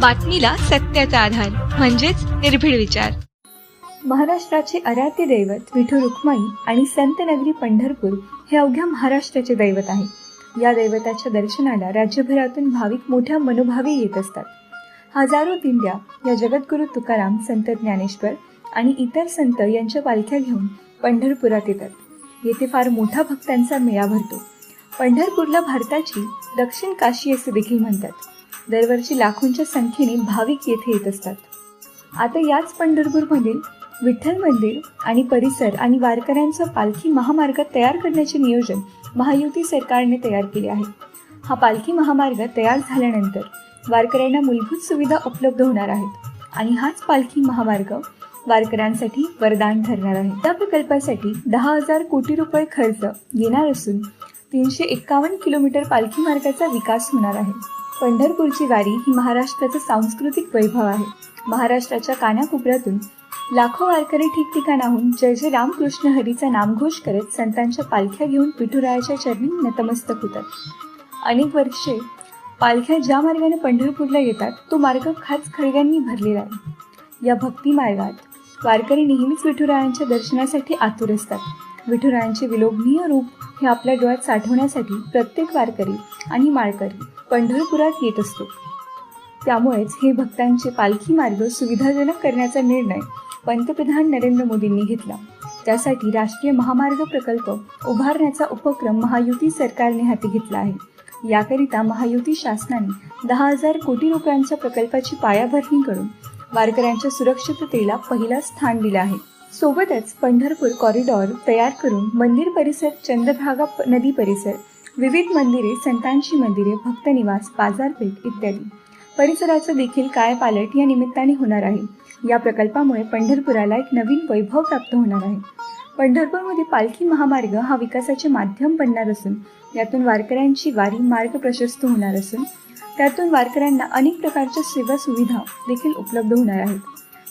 बातमीला सत्याचा आधार म्हणजेच निर्भीड विचार. महाराष्ट्राचे आराध्य दैवत विठू रुक्माई आणि संतनगरी पंढरपूर हे अवघ्या महाराष्ट्राचे दैवत आहे या दैवताच्या दर्शनाला राज्यभरातून भाविक मोठ्या मनोभावे येत असतात. हजारो दिंड्या या जगद्गुरू तुकाराम संत ज्ञानेश्वर आणि इतर संत यांच्या पालख्या घेऊन पंढरपुरात येतात. येथे फार मोठा भक्तांचा मेळा भरतो. पंढरपूरला भारताची दक्षिण काशी असे देखील म्हणतात. दरवर्षी लाखोंच्या संख्येने भाविक येथे येत असतात. आता याच पंढरपूरमधील विठ्ठल मंदिर आणि परिसर आणि वारकऱ्यांचा पालखी महामार्ग तयार करण्याचे नियोजन महायुती सरकारने तयार केले आहे. हा पालखी महामार्ग तयार झाल्यानंतर वारकऱ्यांना मूलभूत सुविधा उपलब्ध होणार आहेत आणि हाच पालखी महामार्ग वारकऱ्यांसाठी वरदान ठरणार आहे. त्या प्रकल्पासाठी दहा हजार कोटी रुपये खर्च येणार असून तीनशे एक्कावन्न किलोमीटर पालखी मार्गाचा विकास होणार आहे. पंढरपूरची वारी ही महाराष्ट्राचं सांस्कृतिक वैभव आहे. महाराष्ट्राच्या कानाकोपऱ्यातून लाखो वारकरी ठिकठिकाणाहून जय जय रामकृष्ण हरीचा नामघोष करत संतांच्या पालख्या घेऊन विठुरायाच्या चरणी नतमस्तक होतात. अनेक वर्षे पालख्या ज्या मार्गाने पंढरपूरला येतात तो मार्ग खास खळग्यांनी भरलेला आहे. या भक्ती मार्गात वारकरी नेहमीच विठुरायांच्या दर्शनासाठी आतुर असतात. विठुरायांचे विलोभनीय रूप हे आपल्या डोळ्यात साठवण्यासाठी प्रत्येक वारकरी आणि माळकरी पंढरपुरात येत असतो. त्यामुळेच हे भक्तांचे पालखी मार्ग सुविधाजनक करण्याचा निर्णय पंतप्रधान नरेंद्र मोदींनी घेतला. त्यासाठी राष्ट्रीय महामार्ग प्रकल्प उभारण्याचा उपक्रम महायुती सरकारने हाती घेतला आहे. याकरिता महायुती शासनाने दहा हजार कोटी रुपयांच्या प्रकल्पाची पायाभरणी करून वारकऱ्यांच्या सुरक्षिततेला पहिला स्थान दिलं आहे. सोबतच पंढरपूर कॉरिडॉर तयार करून मंदिर परिसर चंद्रभागा नदी परिसर विविध मंदिरे संतांची मंदिरे भक्तनिवास बाजारपेठ इत्यादी. परिसराचं देखील कायपालट या निमित्ताने होणार आहे. या प्रकल्पामुळे पंढरपुराला एक नवीन वैभव प्राप्त होणार आहे. पंढरपूरमध्ये पालखी महामार्ग हा विकासाचे माध्यम बनणार असून यातून वारकऱ्यांची वारी मार्ग प्रशस्त होणार असून त्यातून वारकऱ्यांना अनेक प्रकारच्या सेवा सुविधा देखील उपलब्ध होणार आहेत.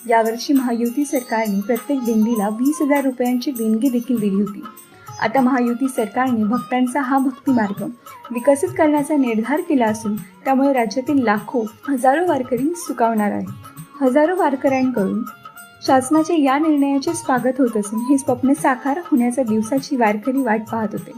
यावर्षी महायुती सरकारने प्रत्येक दिंडीला वीस हजार रुपयांची देणगी देखील दिली होती. आता महायुती सरकारने भक्तांचा हा भक्ती मार्ग विकसित करण्याचा निर्धार केला असून त्यामुळे राज्यातील लाखो हजारो वारकरी सुकावणार आहेत. हजारो वारकऱ्यांकडून शासनाच्या या निर्णयाचे स्वागत होत असून हे स्वप्न साकार होण्याच्या दिवसाची वारकरी वाट पाहत होते.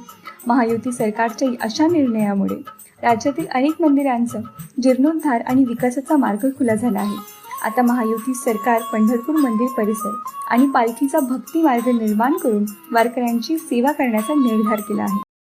महायुती सरकारच्या अशा निर्णयामुळे राज्यातील अनेक मंदिरांचा जीर्णोद्धार आणि विकासाचा मार्ग खुला झाला आहे. आता महायुती सरकार पंढरपूर मंदिर परिसर आणि पालखीचा भक्ती मार्ग निर्माण करून वारकऱ्यांची सेवा करण्याचा निर्धार केला आहे.